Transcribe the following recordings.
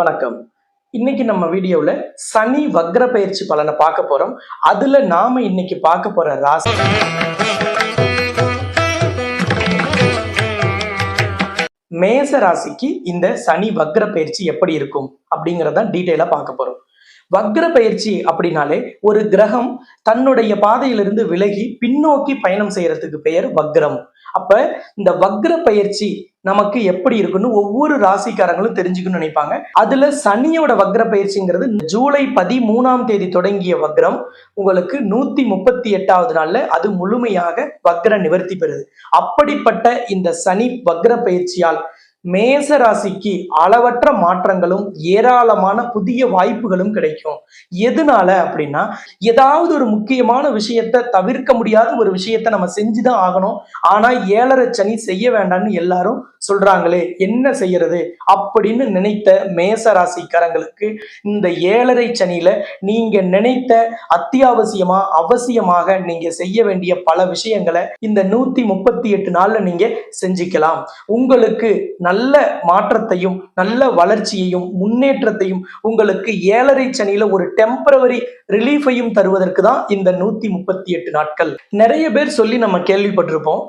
வணக்கம். இன்னைக்கு நம்ம வீடியோவில் சனி வக்ர பயிற்சி பலனை பார்க்க போறோம். அதுல நாம இன்னைக்கு பார்க்க போற ராசி. மேச ராசிக்கு இந்த சனி வக்ர பயிற்சி எப்படி இருக்கும் அப்படிங்கறத டீட்டெயிலா பார்க்க போறோம். வக்ர பயிற்சி அப்படின்னாலே ஒரு கிரகம் தன்னுடைய பாதையிலிருந்து விலகி பின்னோக்கி பயணம் செய்யறதுக்கு பெயர் வக்ரம். அப்ப இந்த வக்ர பயிற்சி நமக்கு எப்படி இருக்குன்னு ஒவ்வொரு ராசிக்காரங்களும் தெரிஞ்சுக்கணும்னு நினைப்பாங்க. அதுல சனியோட வக்ர பயிற்சிங்கிறது ஜூலை பதிமூணாம் தேதி தொடங்கிய வக்ரம். உங்களுக்கு நூத்தி முப்பத்தி எட்டாவது நாள்ல அது முழுமையாக வக்ர நிவர்த்தி பெறுது. அப்படிப்பட்ட இந்த சனி வக்ர பயிற்சியால் மேச ராசிக்கு அளவற்ற மாற்றங்களும் ஏராளமான புதிய வாய்ப்புகளும் கிடைக்கும். எதனால அப்படின்னா ஏதாவது ஒரு முக்கியமான விஷயத்த தவிர்க்க முடியாத ஒரு விஷயத்த நம்ம செஞ்சுதான் ஆகணும். ஆனா ஏழரை சனி செய்ய வேண்டாம்னு எல்லாரும் சொல்றாங்களே என்ன செய்யறது அப்படின்னு நினைத்த மேச ராசிக்காரங்களுக்கு இந்த ஏழரை சனியில நீங்க நினைத்த அத்தியாவசியமா அவசியமாக நீங்க செய்ய வேண்டிய பல விஷயங்களை இந்த நூத்தி முப்பத்தி எட்டு நாள்ல நீங்க செஞ்சுக்கலாம். உங்களுக்கு நல்ல மாற்றத்தையும் நல்ல வளர்ச்சியையும் முன்னேற்றத்தையும் உங்களுக்கு ஏழரை சனியில ஒரு டெம்பரவரி ரிலீஃபையும் தருவதற்கு தான் இந்த நூத்தி முப்பத்தி எட்டு நாட்கள். நிறைய பேர் சொல்லி நம்ம கேள்விப்பட்டிருப்போம்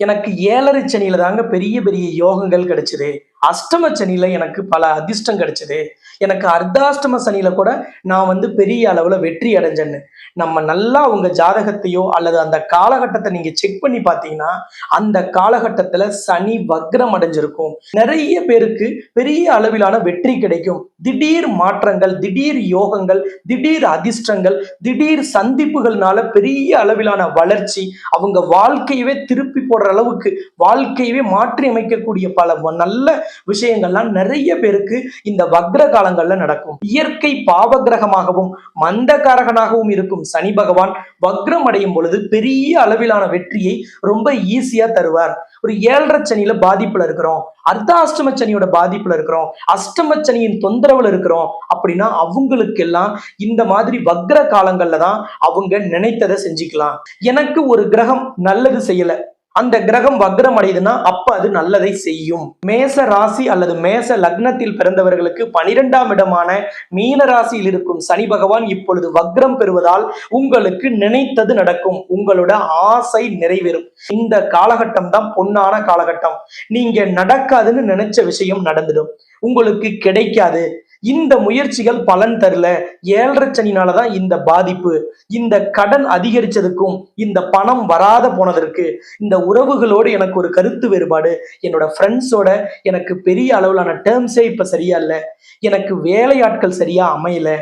எனக்கு ஏழரை சனியில தாங்க பெரிய பெரிய யோகங்கள் கிடைச்சிது. அஷ்டம சனியில எனக்கு பல அதிர்ஷ்டம் கிடைச்சது. எனக்கு அர்த்தாஷ்டம சனியில கூட நான் வந்து பெரிய அளவுல வெற்றி அடைஞ்சேன்னு. நம்ம நல்லா உங்க ஜாதகத்தையோ அல்லது அந்த காலகட்டத்தை நீங்க செக் பண்ணி பார்த்தீங்கன்னா அந்த காலகட்டத்துல சனி வக்ரம் அடைஞ்சிருக்கும். நிறைய பேருக்கு பெரிய அளவிலான வெற்றி கிடைக்கும். திடீர் மாற்றங்கள் திடீர் யோகங்கள் திடீர் அதிர்ஷ்டங்கள் திடீர் சந்திப்புகள்னால பெரிய அளவிலான வளர்ச்சி அவங்க வாழ்க்கையவே திருப்பி போடுற அளவுக்கு வாழ்க்கையவே மாற்றி அமைக்கக்கூடிய பல நல்ல விஷயங்கள்லாம் நிறைய பேருக்கு இந்த வக்ர காலங்கள்ல நடக்கும். இயற்கை பாவகிரகமாகவும் மந்தகாரகனாகவும் இருக்கும் சனி பகவான் வக்ரம் அடையும் பொழுது பெரிய அளவிலான வெற்றியை ரொம்ப ஈஸியா தருவார். ஒரு ஏழரை சனியில பாதிப்புல இருக்கிறோம். அர்த்தாஷ்டம சனியோட பாதிப்புல இருக்கிறோம். அஷ்டம சனியின் தொந்தரவுல இருக்கிறோம். அப்படின்னா அவங்களுக்கெல்லாம் இந்த மாதிரி வக்ர காலங்கள்ல தான் அவங்க நினைத்ததை செஞ்சுக்கலாம். எனக்கு ஒரு கிரகம் நல்லது செய்யல. அந்த கிரகம் வக்ரம் அடையுதுன்னா அப்ப அது நல்லதை செய்யும். மேச ராசி அல்லது மேச லக்னத்தில் பிறந்தவர்களுக்கு பனிரெண்டாம் இடமான மீன ராசியில் இருக்கும் சனி பகவான் இப்பொழுது வக்ரம் பெறுவதால் உங்களுக்கு நினைத்தது நடக்கும். உங்களோட ஆசை நிறைவேறும். இந்த காலகட்டம் தான் பொன்னான காலகட்டம். நீங்க நடக்காதுன்னு நினைச்ச விஷயம் நடந்துடும். உங்களுக்கு கிடைக்காது. இந்த முயற்சிகள் பலன் தரல. ஏழரை சனினாலதான் இந்த பாதிப்பு. இந்த கடன் அதிகரிச்சதுக்கும் இந்த பணம் வராத போனதற்கு இந்த உறவுகளோடு எனக்கு ஒரு கருத்து வேறுபாடு. என்னோட ஃப்ரெண்ட்ஸோட எனக்கு பெரிய அளவிலான டேர்ம்ஸே இப்ப சரியா இல்லை. எனக்கு வேலையாட்கள் சரியா அமையல.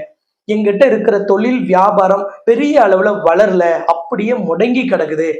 எங்கிட்ட இருக்கிற தொழில் வியாபாரம் பெரிய அளவுல வளரல. அப்படியே முடங்கி கிடக்குது.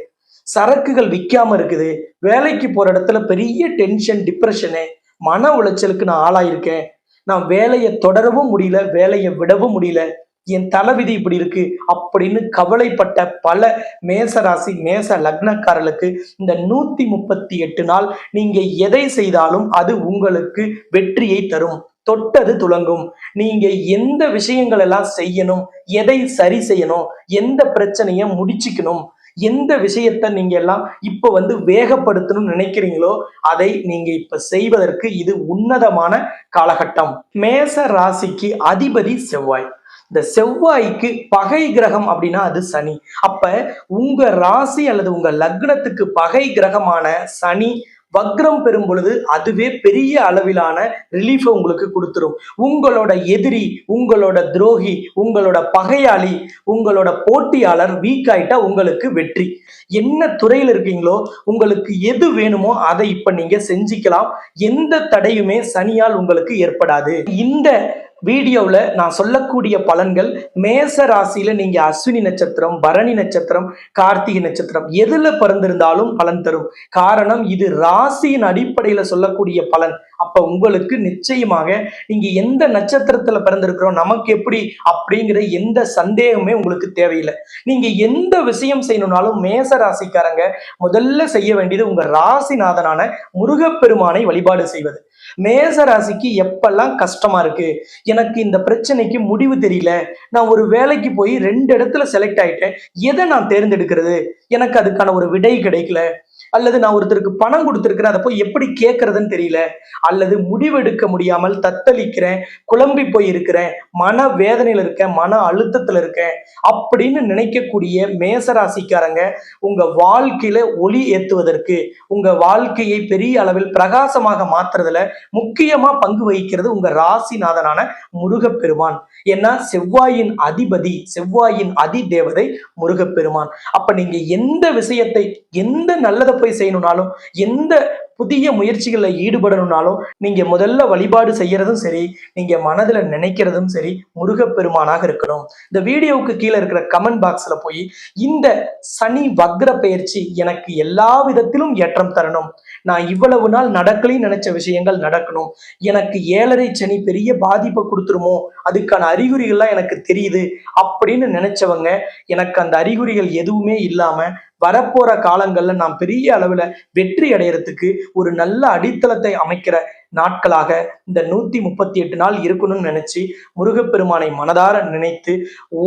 சரக்குகள் விற்காம இருக்குது. வேலைக்கு போற இடத்துல பெரிய டென்ஷன் டிப்ரெஷனு மன உளைச்சலுக்கு நான் ஆளாயிருக்கேன். நான் வேலையை தொடரவும் முடியல வேலையை விடவும் முடியல என் தலைவிதி இப்படி இருக்கு அப்படின்னு கவலைப்பட்ட பல மேசராசி மேச லக்னக்காரர்களுக்கு இந்த நூத்தி முப்பத்தி எட்டு நாள் நீங்க எதை செய்தாலும் அது உங்களுக்கு வெற்றியை தரும். தொட்டது துலங்கும். நீங்க எந்த விஷயங்கள் எல்லாம் செய்யணும் எதை சரி செய்யணும் எந்த பிரச்சனையை முடிச்சுக்கணும் எந்த விஷயத்த நீங்க எல்லாம் இப்ப வந்து வேகப்படுத்தணும்னு நினைக்கிறீங்களோ அதை நீங்க இப்ப செய்வதற்கு இது உன்னதமான காலகட்டம். மேச ராசிக்கு அதிபதி செவ்வாய். இந்த செவ்வாய்க்கு பகை கிரகம் அப்படின்னா அது சனி. அப்ப உங்க ராசி அல்லது உங்க லக்னத்துக்கு பகை கிரகமான சனி வக்ரம் பெறும் பொழுது அதுவே பெரிய அளவிலான ரிலீஃபை உங்களுக்கு கொடுத்துரும். உங்களோட எதிரி உங்களோட துரோகி உங்களோட பகையாளி உங்களோட போட்டியாளர் வீக் ஆயிட்டா உங்களுக்கு வெற்றி. என்ன துறையில் இருக்கீங்களோ உங்களுக்கு எது வேணுமோ அதை இப்ப நீங்க செஞ்சுக்கலாம். எந்த தடையுமே சனியால் உங்களுக்கு ஏற்படாது. இந்த வீடியோவில் நான் சொல்லக்கூடிய பலன்கள் மேச ராசியில நீங்கள் அஸ்வினி நட்சத்திரம் பரணி நட்சத்திரம் கார்த்திகை நட்சத்திரம். எதில் பிறந்திருந்தாலும் பலன் தரும். காரணம் இது ராசியின் அடிப்படையில சொல்லக்கூடிய பலன். அப்போ உங்களுக்கு நிச்சயமாக நீங்க எந்த நட்சத்திரத்தில் பிறந்திருக்கிறோம் நமக்கு எப்படி அப்படிங்கிற எந்த சந்தேகமே உங்களுக்கு தேவையில்லை. நீங்கள் எந்த விஷயம் செய்யணும்னாலும் மேச ராசிக்காரங்க முதல்ல செய்ய வேண்டியது உங்கள் ராசிநாதனான முருகப்பெருமானை வழிபாடு செய்வது. மேச ராசிக்கு எப்பெல்லாம் கஷ்டமா இருக்கு? எனக்கு இந்த பிரச்சனைக்கு முடிவு தெரியல. நான் ஒரு வேலைக்கு போய் ரெண்டு இடத்துல செலக்ட் ஆயிட்டேன். எதை நான் தேர்ந்தெடுக்கிறது? எனக்கு அதுக்கான ஒரு விடை கிடைக்கல. அல்லது நான் ஒருத்தருக்கு பணம் கொடுத்துருக்கிறேன் அதை போய் எப்படி கேட்கறதுன்னு தெரியல. அல்லது முடிவெடுக்க முடியாமல் தத்தளிக்கிறேன் குழம்பி போய் இருக்கிறேன் மன வேதனையில இருக்கேன் மன அழுத்தத்துல இருக்கேன் அப்படின்னு நினைக்கக்கூடிய மேசராசிக்காரங்க உங்க வாழ்க்கையில ஒளி ஏத்துவதற்கு உங்க வாழ்க்கையை பெரிய அளவில் பிரகாசமாக மாத்துறதுல முக்கியமா பங்கு வகிக்கிறது உங்க ராசிநாதனான முருகப்பெருமான். ஏன்னா செவ்வாயின் அதிபதி செவ்வாயின் அதி தேவதை முருகப்பெருமான். அப்ப நீங்க எந்த விஷயத்தை எந்த நல்லதை போய் செய்யணும்னாலும் எந்த புதிய முயற்சிகளில் ஈடுபடணும்னாலும் நீங்க முதல்ல வழிபாடு செய்யறதும் சரி நீங்க மனதுல நினைக்கிறதும் சரி முருகப்பெருமானாக இருக்கணும். இந்த வீடியோவுக்கு கீழே இருக்கிற கமெண்ட் பாக்ஸ்ல போய் இந்த சனி வக்ர பயிற்சி எனக்கு எல்லா விதத்திலும் ஏற்றம் தரணும். நான் இவ்வளவு நாள் நடக்கலைன்னு நினைச்ச விஷயங்கள் நடக்கணும். எனக்கு ஏழரை சனி பெரிய பாதிப்பை கொடுத்துருமோ அதுக்கான அறிகுறிகள்லாம் எனக்கு தெரியுது அப்படின்னு நினைச்சவங்க எனக்கு அந்த அறிகுறிகள் எதுவுமே இல்லாம வரப்போற காலங்கள்ல நாம் பெரிய அளவுல வெற்றி அடையறதுக்கு ஒரு நல்ல அடித்தளத்தை அமைக்கிற நாட்களாக இந்த நூத்தி முப்பத்தி எட்டு நாள் இருக்கணும்னு நினைச்சு முருகப்பெருமானை மனதார நினைத்து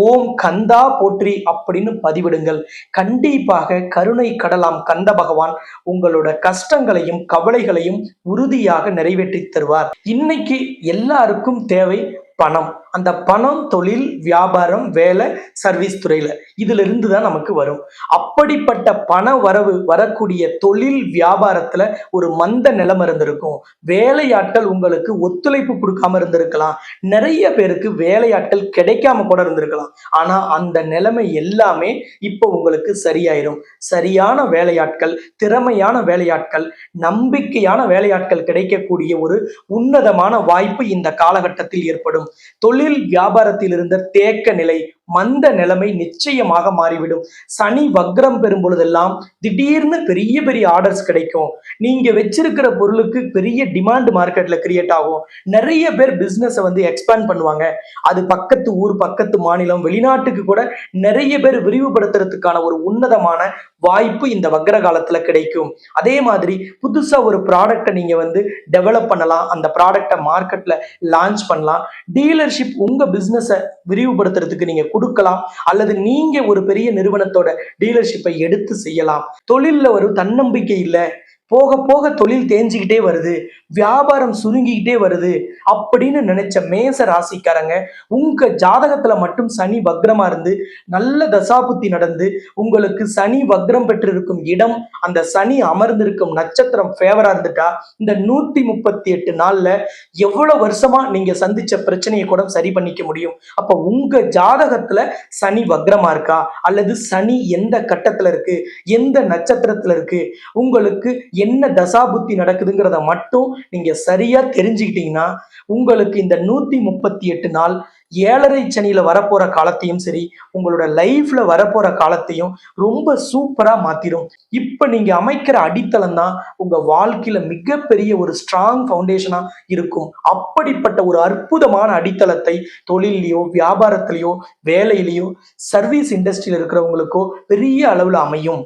ஓம் கந்தா போற்றி அப்படின்னு பதிவிடுங்கள். கண்டிப்பாக கருணை கடலாம் கந்த பகவான் உங்களோட கஷ்டங்களையும் கவலைகளையும் உறுதியாக நிறைவேற்றி தருவார். இன்னைக்கு எல்லாருக்கும் தேவை பணம். அந்த பணம் தொழில் வியாபாரம் வேலை சர்வீஸ் துறையில இதுல இருந்து தான் நமக்கு வரும். அப்படிப்பட்ட பண வரவு வரக்கூடிய தொழில் வியாபாரத்துல ஒரு மந்த நிலைமை இருந்திருக்கும். வேலையாட்கள் உங்களுக்கு ஒத்துழைப்பு கொடுக்காம இருந்திருக்கலாம். நிறைய பேருக்கு வேலையாட்கள் கிடைக்காம கூட இருந்திருக்கலாம். ஆனா அந்த நிலைமை எல்லாமே இப்போ உங்களுக்கு சரியாயிரும். சரியான வேலையாட்கள் திறமையான வேலையாட்கள் நம்பிக்கையான வேலையாட்கள் கிடைக்கக்கூடிய ஒரு உன்னதமான வாய்ப்பு இந்த காலகட்டத்தில் ஏற்படும். தொழில் வியாபாரத்தில் இருந்த தேக்க நிலை மந்த நிலைமை நிச்சயமாக மாறிவிடும். சனி வக்ரம் பெறும் பொழுதெல்லாம் திடீர்னு பெரிய பெரிய ஆர்டர்ஸ் கிடைக்கும். நீங்க வச்சிருக்கிற பொருளுக்கு பெரிய டிமாண்ட் மார்க்கெட்ல கிரியேட் ஆகும். நிறைய பேர் பிசினஸை வந்து எக்ஸ்பேண்ட் பண்ணுவாங்க. அது பக்கத்து ஊர் பக்கத்து மாநிலம் வெளிநாட்டுக்கு கூட நிறைய பேர் விரிவுபடுத்துறதுக்கான ஒரு உன்னதமான வாய்ப்பு இந்த வக்ர காலத்துல கிடைக்கும். அதே மாதிரி புதுசா ஒரு ப்ராடக்டை நீங்க வந்து டெவலப் பண்ணலாம். அந்த ப்ராடக்டை மார்க்கெட்ல லான்ச் பண்ணலாம். டீலர்ஷிப் உங்க பிசினஸை விரிவுபடுத்துறதுக்கு நீங்க கொடுக்கலாம் அல்லது நீங்க ஒரு பெரிய நிறுவனத்தோட டீலர்ஷிப்பை எடுத்து செய்யலாம். தொழில்ல ஒரு தன்னம்பிக்கை இல்லை. போக போக தொழில் தேஞ்சிக்கிட்டே வருது வியாபாரம் சுருங்கிக்கிட்டே வருது அப்படின்னு நினைச்ச மேச ராசிக்காரங்க உங்க ஜாதகத்துல மட்டும் சனி வக்ரமா இருந்து நல்ல தசாபுத்தி நடந்து உங்களுக்கு சனி வக்ரம் பெற்றிருக்கும் இடம் அந்த சனி அமர்ந்திருக்கும் நட்சத்திரம் ஃபேவரா இருந்துட்டா இந்த நூத்தி முப்பத்தி எட்டு நாள்ல எவ்வளவு வருஷமா நீங்க சந்திச்ச பிரச்சனையை கூட சரி பண்ணிக்க முடியும். அப்ப உங்க ஜாதகத்துல சனி வக்ரமா இருக்கா? அல்லது சனி எந்த கட்டத்துல இருக்கு? எந்த நட்சத்திரத்துல இருக்கு? உங்களுக்கு என்ன தசாபுத்தி நடக்குதுங்கிறத மட்டும் நீங்க சரியா தெரிஞ்சுக்கிட்டீங்கன்னா உங்களுக்கு இந்த நூத்தி முப்பத்தி எட்டு நாள் ஏழரை சனியில வரப்போற காலத்தையும் சரி உங்களோட லைஃப்ல வரப்போற காலத்தையும் ரொம்ப சூப்பரா மாத்திரும். இப்ப நீங்க அமைக்கிற அடித்தளம் தான் உங்க வாழ்க்கையில மிகப்பெரிய ஒரு ஸ்ட்ராங் ஃபவுண்டேஷனாக இருக்கும். அப்படிப்பட்ட ஒரு அற்புதமான அடித்தளத்தை தொழிலையோ வியாபாரத்திலையோ வேலையிலையோ சர்வீஸ் இண்டஸ்ட்ரியில இருக்கிறவங்களுக்கோ பெரிய அளவுல அமையும்.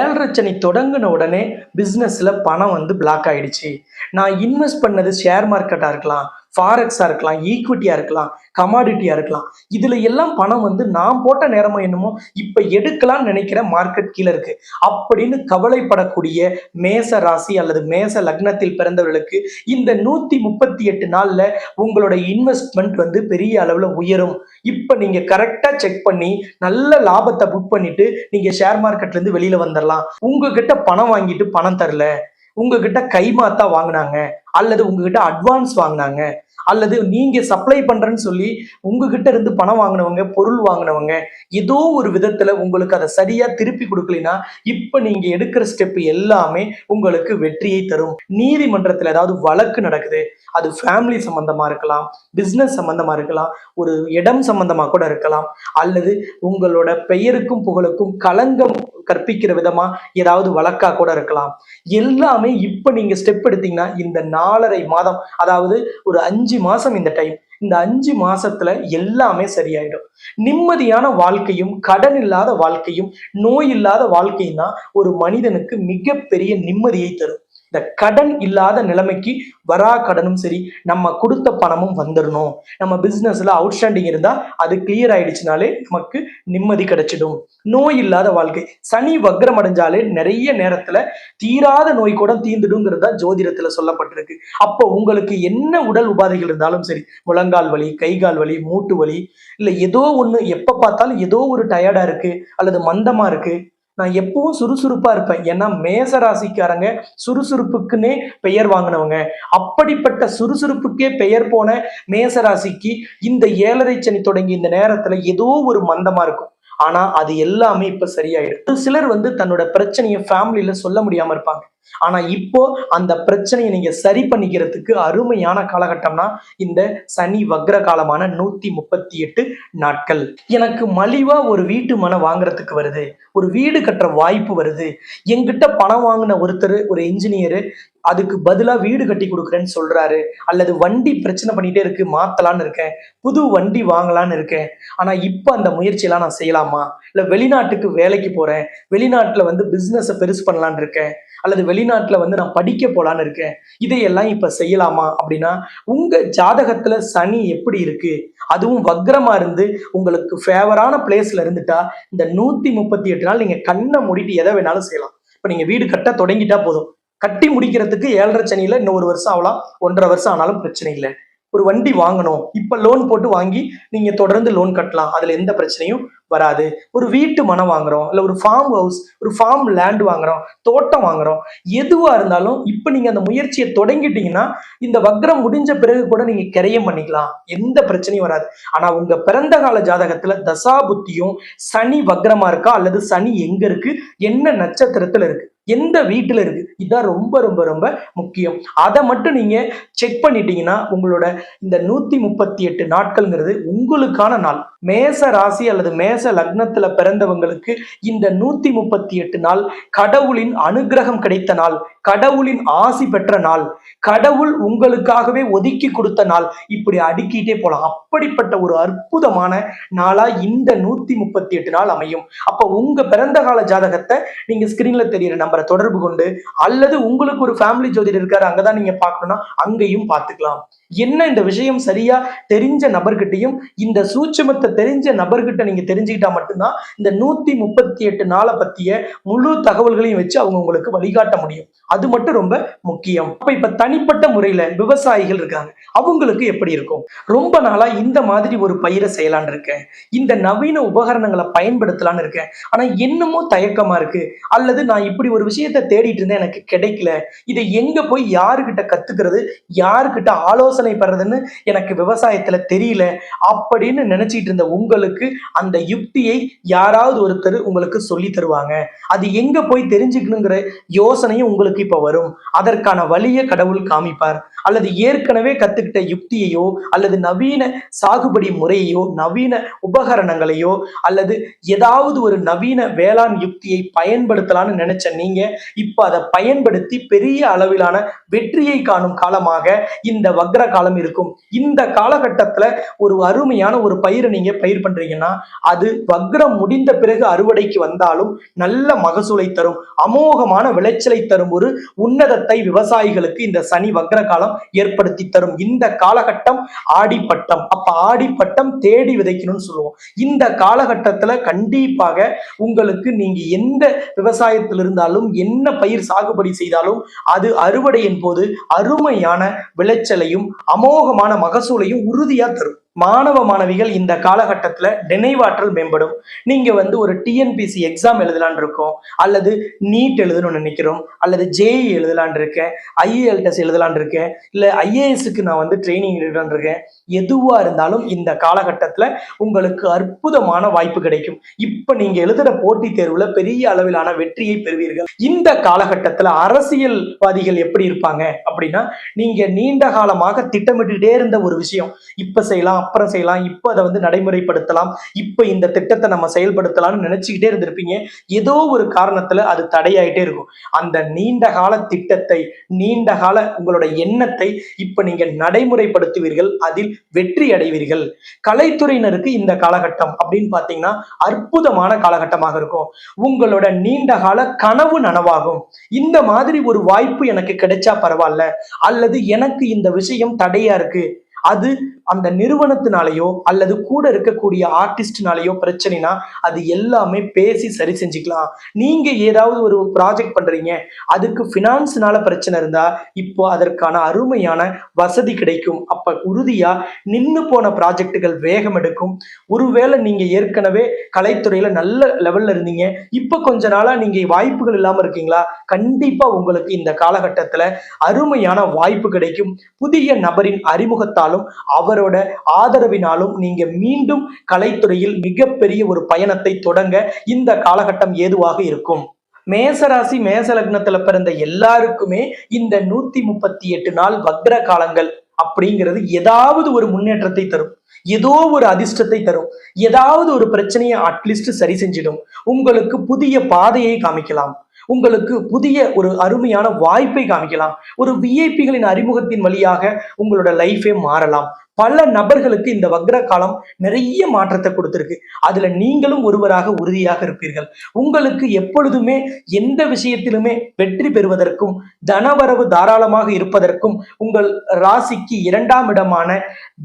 ஏழரை சனி தொடங்கின உடனே பிசினஸ்ல பணம் வந்து பிளாக் ஆயிடுச்சு. நான் இன்வெஸ்ட் பண்ணது ஷேர் மார்க்கெட்டா இருக்கலாம். ஃபாரெக்ஸாக இருக்கலாம் ஈக்விட்டியாக இருக்கலாம் கமாடிட்டியாக இருக்கலாம். இதில் எல்லாம் பணம் வந்து நான் போட்ட நேரமோ என்னமோ இப்போ எடுக்கலாம்னு நினைக்கிற மார்க்கெட் கீழே இருக்கு. அப்படின்னு கவலைப்படக்கூடிய மேச ராசி அல்லது மேச லக்னத்தில் பிறந்தவர்களுக்கு இந்த நூற்றி முப்பத்தி எட்டு நாளில் உங்களோட இன்வெஸ்ட்மெண்ட் வந்து பெரிய அளவில் உயரும். இப்போ நீங்கள் கரெக்டாக செக் பண்ணி நல்ல லாபத்தை புக் பண்ணிட்டு நீங்கள் ஷேர் மார்க்கெட்லேருந்து வெளியில் வந்துடலாம் உங்ககிட்ட பணம் வாங்கிட்டு பணம் தரல. உங்ககிட்ட கைமாத்தா வாங்கினாங்க. அல்லது உங்ககிட்ட அட்வான்ஸ் வாங்கினாங்க. அல்லது நீங்க சப்ளை பண்றேன்னு சொல்லி உங்ககிட்ட இருந்து பணம் வாங்கினவங்க பொருள் வாங்கினவங்க ஏதோ ஒரு விதத்துல உங்களுக்கு அதை சரியா திருப்பி கொடுக்கலனா இப்ப நீங்க எடுக்கிற ஸ்டெப் எல்லாமே உங்களுக்கு வெற்றியை தரும். நீதிமன்றத்துல ஏதாவது வழக்கு நடக்குது அது ஃபேமிலி சம்பந்தமா இருக்கலாம் பிசினஸ் சம்பந்தமா இருக்கலாம் ஒரு இடம் சம்பந்தமா கூட இருக்கலாம் அல்லது உங்களோட பெயருக்கும் புகழுக்கும் களங்கம் கற்பிக்கிற விதமா ஏதாவது வழக்கா கூட இருக்கலாம். எல்லாமே இப்ப நீங்க ஸ்டெப் எடுத்தீங்கன்னா இந்த நாலரை மாதம் அதாவது ஒரு அஞ்சு மாசம் இந்த டைம் இந்த அஞ்சு மாசத்துல எல்லாமே சரியாயிடும். நிம்மதியான வாழ்க்கையும் கடன் இல்லாத வாழ்க்கையும் நோய் இல்லாத வாழ்க்கையும் தான் ஒரு மனிதனுக்கு மிகப்பெரிய நிம்மதியை தரும். இந்த கடன் இல்லாத நிலைமைக்கு வரா கடனும் சரி நம்ம கொடுத்த பணமும் வந்துடணும் நம்ம பிசினஸ்ல அவுட்ஸ்டாண்டிங் இருந்தா அது கிளியர் ஆயிடுச்சுனாலே நமக்கு நிம்மதி கிடைச்சிடும். நோய் இல்லாத வாழ்க்கை. சனி வக்ரம் அடைஞ்சாலே நிறைய நேரத்துல தீராத நோய் கூட தீந்துடுங்கிறதா ஜோதிடத்துல சொல்லப்பட்டிருக்கு. அப்போ உங்களுக்கு என்ன உடல் உபாதைகள் இருந்தாலும் சரி முழங்கால் வலி கைகால் வலி மூட்டு வலி இல்ல ஏதோ ஒண்ணு எப்ப பார்த்தாலும் ஏதோ ஒரு டயர்டா இருக்கு அல்லது மந்தமா இருக்கு நான் எப்பவும் சுறுசுறுப்பா இருப்பேன். ஏன்னா மேச ராசிக்காரங்க சுறுசுறுப்புக்குன்னே பெயர் வாங்கினவங்க. அப்படிப்பட்ட சுறுசுறுப்புக்கே பெயர் போன மேச ராசிக்கு இந்த ஏழரை சனி தொடங்கி இந்த நேரத்துல ஏதோ ஒரு மந்தமா இருக்கும். ஆனா அது எல்லாமே இப்ப சரியாயிடும் சிலர் வந்து தன்னோட பிரச்சனையை ஃபேமிலியில சொல்ல முடியாம இருப்பாங்க. ஆனா இப்போ அந்த பிரச்சனையை நீங்க சரி பண்ணிக்கிறதுக்கு அருமையான காலகட்டம்னா இந்த சனி வக்ர காலமான நூத்தி முப்பத்தி எட்டு நாட்கள். எனக்கு மலிவா ஒரு வீட்டு மனை வாங்குறதுக்கு வருது. ஒரு வீடு கட்டுற வாய்ப்பு வருது. எங்கிட்ட பணம் வாங்கின ஒருத்தர் ஒரு இன்ஜினியர் அதுக்கு பதிலா வீடு கட்டி கொடுக்குறேன்னு சொல்றாரு. அல்லது வண்டி பிரச்சனை பண்ணிட்டே இருக்கு மாத்தலான்னு இருக்கேன். புது வண்டி வாங்கலான்னு இருக்கேன். ஆனா இப்போ அந்த முயற்சியெல்லாம் நான் செய்யலாமா? இல்ல வெளிநாட்டுக்கு வேலைக்கு போறேன். வெளிநாட்டுல வந்து பிஸ்னஸை பெருசு பண்ணலான்னு இருக்கேன். அல்லது வெளிநாட்டில் வந்து நான் படிக்க போலான்னு இருக்கேன். இதையெல்லாம் இப்ப செய்யலாமா அப்படின்னா உங்க ஜாதகத்துல சனி எப்படி இருக்கு? அதுவும் வக்ரமா இருந்து உங்களுக்கு ஃபேவரான பிளேஸ்ல இருந்துட்டா இந்த நூத்தி முப்பத்தி எட்டு நாள் நீங்கள் கண்ணை மூடிட்டு எதை வேணாலும் செய்யலாம். இப்ப நீங்க வீடு கட்ட தொடங்கிட்டா போதும். கட்டி முடிக்கிறதுக்கு ஏழரை சனியில இன்னும் ஒரு வருஷம் ஆகலாம். ஒன்றரை வருஷம் ஆனாலும் பிரச்சனை இல்லை. ஒரு வண்டி வாங்கணும். இப்ப லோன் போட்டு வாங்கி நீங்க தொடர்ந்து லோன் கட்டலாம். அதுல எந்த பிரச்சனையும் வராது. ஒரு வீட்டு மனம் வாங்குறோம். இல்ல ஒரு ஃபார்ம் ஹவுஸ் ஒரு ஃபார்ம் லேண்ட் வாங்குறோம். தோட்டம் வாங்குறோம். எதுவா இருந்தாலும் இப்ப நீங்க அந்த முயற்சியை தொடங்கிட்டீங்கன்னா இந்த வக்ரம் முடிஞ்ச பிறகு கூட நீங்க கிரையம் பண்ணிக்கலாம். எந்த பிரச்சனையும் வராது. ஆனா உங்க பிறந்த கால ஜாதகத்துல தசா புத்தியும் சனி வக்ரமா இருக்கா? அல்லது சனி எங்க இருக்கு? என்ன நட்சத்திரத்துல இருக்கு? எந்த வீட்டுல இருக்கு? இதுதான் ரொம்ப ரொம்ப ரொம்ப முக்கியம். அதை மட்டும் நீங்க செக் பண்ணிட்டீங்கன்னா உங்களோட இந்த நூத்தி முப்பத்தி எட்டு நாட்கள்ங்கிறது உங்களுக்கான நாள். மேச ராசி அல்லது மேச லக்னத்துல பிறந்தவங்களுக்கு இந்த நூத்தி முப்பத்தி எட்டு நாள் கடவுளின் அனுகிரகம் கிடைத்த நாள் கடவுளின் ஆசி பெற்ற நாள் கடவுள் உங்களுக்காகவே ஒதுக்கி கொடுத்த நாள். இப்படி அடுக்கிட்டே போலாம். அப்படிப்பட்ட ஒரு அற்புதமான நாளா இந்த நூத்தி முப்பத்தி எட்டு நாள் அமையும். அப்ப உங்க பிறந்த கால ஜாதகத்தை நீங்க ஸ்கிரீன்ல தெரியுற நம்பர் தொடர்பு கொண்டு அல்லது உங்களுக்கு ஒரு ஃபேமிலி ஜோதிடர் இருக்காரு அங்கதான் நீங்க பார்க்கணும்னா அங்கேயும் பார்த்துக்கலாம். என்ன இந்த விஷயம் சரியா தெரிஞ்ச நபர்கிட்டையும் இந்த சூட்சமத்தை தெரிஞ்ச நபர்கிட்ட நீங்க தெரிஞ்சுக்கிட்டா மட்டும்தான் இந்த நூத்தி முப்பத்தி எட்டு நாளை பத்திய முழு தகவல்களையும் வச்சு அவங்க உங்களுக்கு வழிகாட்ட முடியும். அது மட்டும் ரொம்ப முக்கியம். அப்ப இப்ப தனிப்பட்ட முறையில விவசாயிகள் இருக்காங்க. அவங்களுக்கு எப்படி இருக்கும்? ரொம்ப நாளா இந்த மாதிரி ஒரு பயிரை செய்யலான் இருக்கேன். இந்த நவீன உபகரணங்களை பயன்படுத்தலான்னு இருக்கேன். ஆனா என்னமோ தயக்கமா இருக்கு. அல்லது நான் இப்படி ஒரு விஷயத்தை தேடிட்டு இருந்தேன் எனக்கு கிடைக்கல. இதை எங்க போய் யாருக்கிட்ட கத்துக்கிறது யாருக்கிட்ட ஆலோசனை பெறதுன்னு எனக்கு விவசாயத்துல தெரியல. அப்படின்னு நினைச்சிட்டு இருந்த உங்களுக்கு அந்த யுக்தியை யாராவது ஒருத்தர் உங்களுக்கு சொல்லி தருவாங்க. அது எங்க போய் தெரிஞ்சுக்கணுங்கிற யோசனையும் உங்களுக்கு இப்ப வரும். அதற்கான வழியை கடவுள் காமிப்பார். அல்லது ஏற்கனவே கத்துக்கிட்ட யுக்தியையோ அல்லது நவீன சாகுபடி முறையையோ நவீன உபகரணங்களையோ அல்லது ஏதாவது ஒரு நவீன வேளாண் யுக்தியை பயன்படுத்தலாம்னு நினைச்ச நீங்க இப்ப அதை பயன்படுத்தி பெரிய அளவிலான வெற்றியை காணும் காலமாக இந்த வக்ர காலம் இருக்கும். இந்த காலகட்டத்துல ஒரு அருமையான ஒரு பயிரை நீங்க பயிர் பண்றீங்கன்னா அது வக்ரம் முடிந்த பிறகு அறுவடைக்கு வந்தாலும் நல்ல மகசூலை தரும். அமோகமான விளைச்சலை தரும் ஒரு உன்னதத்தை விவசாயிகளுக்கு இந்த சனி வக்ர காலம் ஏற்படுத்தி தரும். இந்த காலகட்டம் ஆடிப்பட்டம். அப்ப ஆடிப்பட்டம் தேடி விதைக்கணும்னு சொல்லுவோம். இந்த காலகட்டத்துல கண்டிப்பாக உங்களுக்கு நீங்க எந்த விவசாயத்தில் இருந்தாலும் என்ன பயிர் சாகுபடி செய்தாலும் அது அறுவடையின் போது அருமையான விளைச்சலையும் அமோகமான மகசூலையும் உறுதியா தரும். மாணவ மாணவிகள் இந்த காலகட்டத்தில் நினைவாற்றல் மேம்படும். நீங்கள் வந்து ஒரு டிஎன்பிசி எக்ஸாம் எழுதலான் இருக்கோம் அல்லது நீட் எழுதணும்னு நினைக்கிறோம் அல்லது ஜேஇ எழுதலான் இருக்கேன் ஐஏஎல் எழுதலான் இருக்கேன் இல்லை ஐஏஎஸ்க்கு நான் வந்து ட்ரைனிங் எடுக்கலான் இருக்கேன். எதுவாக இருந்தாலும் இந்த காலகட்டத்தில் உங்களுக்கு அற்புதமான வாய்ப்பு கிடைக்கும். இப்போ நீங்கள் எழுதுகிற போட்டித் தேர்வில் பெரிய அளவிலான வெற்றியை பெறுவீர்கள். இந்த காலகட்டத்தில் அரசியல்வாதிகள் எப்படி இருப்பாங்க அப்படின்னா நீங்கள் நீண்ட காலமாக திட்டமிட்டுட்டே இருந்த ஒரு விஷயம். இப்போ செய்யலாம் அப்புறம் செய்யலாம். இப்போ அதை வந்து நடைமுறைப்படுத்தலாம். இப்போ இந்த திட்டத்தை நம்ம செயல்படுத்தலாம்னு நினைச்சுக்கிட்டே இருந்திருப்பீங்க. ஏதோ ஒரு காரணத்துல அது தடையாயிட்டே இருக்கும். அந்த நீண்ட கால திட்டத்தை நீண்ட கால உங்களோட எண்ணத்தை இப்ப நீங்க நடைமுறைப்படுத்துவீர்கள். அதில் வெற்றி அடைவீர்கள். கலைத்துறையினருக்கு இந்த காலகட்டம் அப்படின்னு பாத்தீங்கன்னா அற்புதமான காலகட்டமாக இருக்கும். உங்களோட நீண்ட கால கனவு நனவாகும். இந்த மாதிரி ஒரு வாய்ப்பு எனக்கு கிடைச்சா பரவாயில்ல. அல்லது எனக்கு இந்த விஷயம் தடையா இருக்கு. அது அந்த நிறுவனத்தினாலேயோ அல்லது கூட இருக்கக்கூடிய ஆர்டிஸ்ட்னாலேயோ பிரச்சனைனா அது எல்லாமே பேசி சரி செஞ்சுக்கலாம். நீங்க ஏதாவது ஒரு ப்ராஜெக்ட் பண்றீங்க அதுக்கு ஃபினான்ஸ்னால பிரச்சனை இருந்தா இப்போ அதற்கான அருமையான வசதி கிடைக்கும். அப்ப உறுதியா நின்று போன ப்ராஜெக்டுகள் வேகம் எடுக்கும். ஒருவேளை நீங்க ஏற்கனவே கலைத்துறையில நல்ல லெவல்ல இருந்தீங்க இப்ப கொஞ்ச நாளா நீங்க வாய்ப்புகள் இல்லாம இருக்கீங்களா? கண்டிப்பா உங்களுக்கு இந்த காலகட்டத்துல அருமையான வாய்ப்பு கிடைக்கும். புதிய நபரின் அறிமுகத்தாலும் அவரோட ஆதரவினாலும் நீங்க மீண்டும் கலைத்துறையில் மிகப்பெரிய ஒரு பயணத்தை தொடங்க இந்த காலகட்டம் ஏதுவாக இருக்கும். மேசராசி மேச லக்னத்துல பிறந்த எல்லாருக்குமே இந்த நூத்தி முப்பத்தி எட்டு நாள் வக்ர காலங்கள் அப்படிங்கிறது ஏதாவது ஒரு முன்னேற்றத்தை தரும். ஏதோ ஒரு அதிர்ஷ்டத்தை தரும். ஏதாவது ஒரு பிரச்சனையை அட்லீஸ்ட் சரி செஞ்சிடும். உங்களுக்கு புதிய பாதையை காமிக்கலாம். உங்களுக்கு புதிய ஒரு அருமையான வாய்ப்பை காமிக்கலாம். ஒரு விஐபிகளின் அறிமுகத்தின் வழியாக உங்களோட லைஃபே மாறலாம். பல நபர்களுக்கு இந்த வக்ர காலம் நிறைய மாற்றத்தை கொடுத்துருக்கு. அதுல நீங்களும் ஒருவராக உறுதியாக இருப்பீர்கள். உங்களுக்கு எப்பொழுதுமே எந்த விஷயத்திலுமே வெற்றி பெறுவதற்கும் தனவரவு தாராளமாக இருப்பதற்கும் உங்கள் ராசிக்கு இரண்டாம் இடமான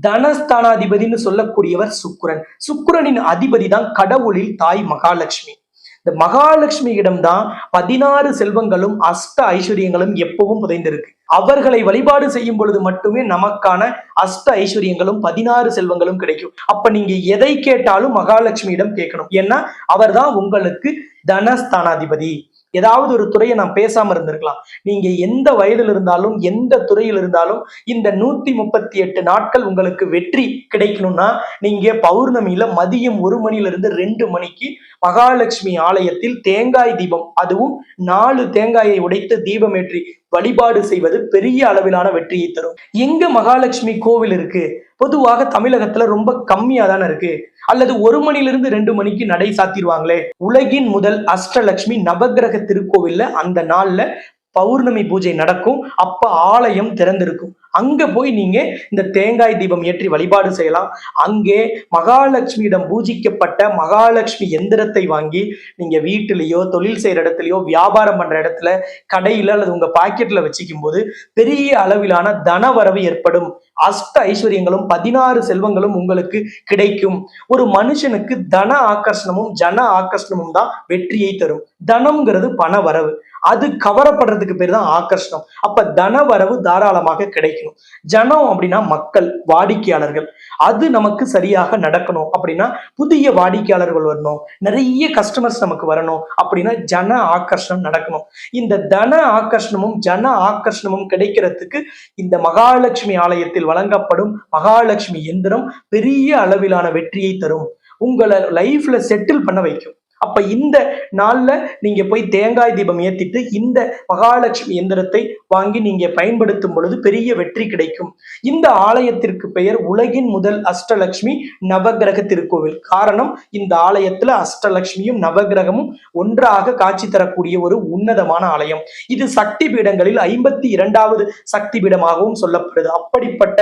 தனஸ்தானாதிபதினு சொல்லக்கூடியவர் சுக்கிரன். சுக்கிரனின் அதிபதி தான் கடவுளில் தாய் மகாலட்சுமி. இந்த மகாலட்சுமியிடம் தான் பதினாறு செல்வங்களும் அஷ்ட ஐஸ்வர்யங்களும் எப்பவும் புதைந்திருக்கு. அவர்களை வழிபாடு செய்யும் பொழுது மட்டுமே நமக்கான அஷ்ட ஐஸ்வர்யங்களும் பதினாறு செல்வங்களும் கிடைக்கும். அப்ப நீங்க எதை கேட்டாலும் மகாலட்சுமியிடம் கேட்கணும். ஏன்னா அவர்தான் உங்களுக்கு தனஸ்தானாதிபதி. ஏதாவது ஒரு துறையை நான் பேசாம இருந்திருக்கலாம். நீங்க எந்த வயதில் இருந்தாலும் எந்த துறையில் இருந்தாலும் இந்த நூத்தி முப்பத்தி எட்டு நாட்கள் உங்களுக்கு வெற்றி கிடைக்கணும்னா நீங்க பௌர்ணமியில மதியம் ஒரு மணில இருந்து ரெண்டு மணிக்கு மகாலட்சுமி ஆலயத்தில் தேங்காய் தீபம் அதுவும் நாலு தேங்காயை உடைத்து தீபமேற்றி வழிபாடு செய்வது பெரிய அளவிலான வெற்றியை தரும். எங்க மகாலட்சுமி கோவில் இருக்கு? பொதுவாக தமிழகத்துல ரொம்ப கம்மியா தானே இருக்கு. அல்லது ஒரு மணிலிருந்து ரெண்டு மணிக்கு நடை சாத்திடுவாங்களே. உலகின் முதல் அஷ்டலட்சுமி நவகிரக திருக்கோவில்ல அந்த நாள்ல பௌர்ணமி பூஜை நடக்கும். அப்ப ஆலயம் திறந்திருக்கும். அங்க போய் நீங்க இந்த தேங்காய் தீபம் ஏற்றி வழிபாடு செய்யலாம். அங்கே மகாலட்சுமியிடம் பூஜிக்கப்பட்ட மகாலட்சுமி எந்திரத்தை வாங்கி நீங்க வீட்டிலேயோ தொழில் செய்யற இடத்துலயோ வியாபாரம் பண்ற இடத்துல கடையில அல்லது உங்க பாக்கெட்ல வச்சுக்கும் போது பெரிய அளவிலான தனவரவு ஏற்படும். அஷ்ட ஐஸ்வர்யங்களும் பதினாறு செல்வங்களும் உங்களுக்கு கிடைக்கும். ஒரு மனுஷனுக்கு தன ஆக்கர்ஷணமும் ஜன ஆக்கர்ஷணமும் தான் வெற்றியை தரும். தனம்ங்கிறது பண வரவு. அது கவரப்படுறதுக்கு பேர் தான் ஆக்கர்ஷணம். அப்ப தன வரவு தாராளமாக கிடைக்கணும் ஜனம் அப்படின்னா மக்கள் வாடிக்கையாளர்கள். அது நமக்கு சரியாக நடக்கணும் அப்படின்னா புதிய வாடிக்கையாளர்கள் வரணும். நிறைய கஸ்டமர்ஸ் நமக்கு வரணும் அப்படின்னா ஜன ஆக்கர்ஷணம் நடக்கணும். இந்த தன ஆக்கர்ஷணமும் ஜன ஆக்கர்ஷணமும் கிடைக்கிறதுக்கு இந்த மகாலட்சுமி ஆலயத்தில் வழங்கப்படும் மகாலட்சுமி எந்திரம் பெரிய அளவிலான வெற்றியை தரும். உங்களை லைஃப்ல செட்டில் பண்ண வைக்கும். அப்ப இந்த நாள்ல நீங்க போய் தேங்காய் தீபம் ஏத்திட்டு இந்த மகாலட்சுமி எந்திரத்தை வாங்கி நீங்க பயன்படுத்தும் பொழுது பெரிய வெற்றி கிடைக்கும். இந்த ஆலயத்திற்கு பெயர் உலகின் முதல் அஷ்டலட்சுமி நவகிரக திருக்கோவில் காரணம் இந்த ஆலயத்துல அஷ்டலட்சுமியும் நவகிரகமும் ஒன்றாக காட்சி தரக்கூடிய ஒரு உன்னதமான ஆலயம். இது சக்தி பீடங்களில் ஐம்பத்தி இரண்டாவது சக்தி பீடமாகவும் சொல்லப்படுது. அப்படிப்பட்ட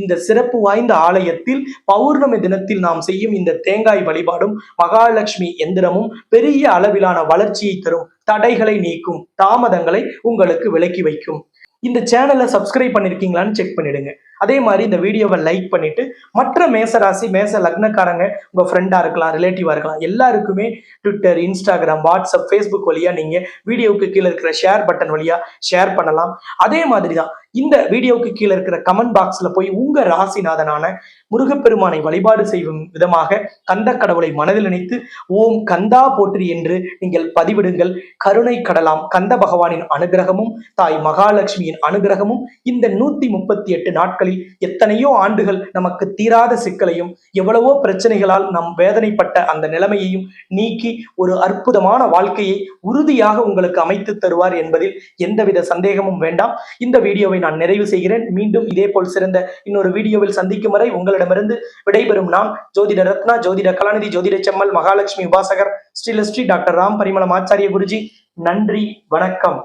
இந்த சிறப்பு வாய்ந்த ஆலயத்தில் பௌர்ணமி தினத்தில் நாம் செய்யும் இந்த தேங்காய் வழிபாடும் மகாலட்சுமி எந்திரமும் பெரிய அளவிலான வளர்ச்சியை தரும். தடைகளை நீக்கும். தாமதங்களை உங்களுக்கு விலக்கி வைக்கும். இந்த சேனலை சப்ஸ்கிரைப் பண்ணிருக்கீங்களான்னு செக் பண்ணிடுங்க. அதே மாதிரி இந்த வீடியோவை லைக் பண்ணிட்டு மற்ற மேசராசி மேச லக்னக்காரங்க உங்க ஃப்ரெண்டாக இருக்கலாம் ரிலேட்டிவாக இருக்கலாம் எல்லாருக்குமே ட்விட்டர் இன்ஸ்டாகிராம் வாட்ஸ்அப் ஃபேஸ்புக் வழியா நீங்க வீடியோவுக்கு கீழே இருக்கிற ஷேர் பட்டன் வழியா ஷேர் பண்ணலாம். அதே மாதிரி தான் இந்த வீடியோவுக்கு கீழே இருக்கிற கமெண்ட் பாக்ஸ்ல போய் உங்க ராசிநாதனான முருகப்பெருமானை வழிபாடு செய்யும் விதமாக கந்த கடவுளை மனதில் நினைத்து ஓம் கந்தா போற்றி என்று நீங்கள் பதிவிடுங்கள். கருணை கடலாம். கந்த பகவானின் அனுகிரகமும் தாய் மகாலட்சுமியின் அனுகிரகமும் இந்த நூத்தி முப்பத்தி எட்டு நாட்களில் வாழ்க்கைகளில் எத்தனையோ ஆண்டுகள் நமக்கு தீராத சிக்கலையும் எவ்வளவோ பிரச்சனைகளால் நாம் வேதனைப்பட்ட அந்த நிலைமையையும் நீக்கி ஒரு அற்புதமான வாழ்க்கையை உறுதியாக உங்களுக்கு அமைத்து தருவார் என்பதில் எந்தவித சந்தேகமும் வேண்டாம். இந்த வீடியோவை நான் நிறைவு செய்கிறேன். மீண்டும் இதே போல் சிறந்த இன்னொரு வீடியோவில் சந்திக்கும் வரை உங்களிடமிருந்து விடைபெறும் நான் ஜோதிட ரத்னா ஜோதிட கலாநிதி ஜோதிட செம்மல் மகாலட்சுமி உபாசகர் ஸ்ரீலஸ்ரீ டாக்டர் ராம் பரிமளம் ஆச்சாரிய குருஜி. நன்றி வணக்கம்.